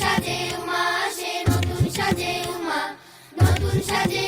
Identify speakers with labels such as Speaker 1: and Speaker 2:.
Speaker 1: সাজে উমা সে নতুন সাজে উমা নতুন সাজে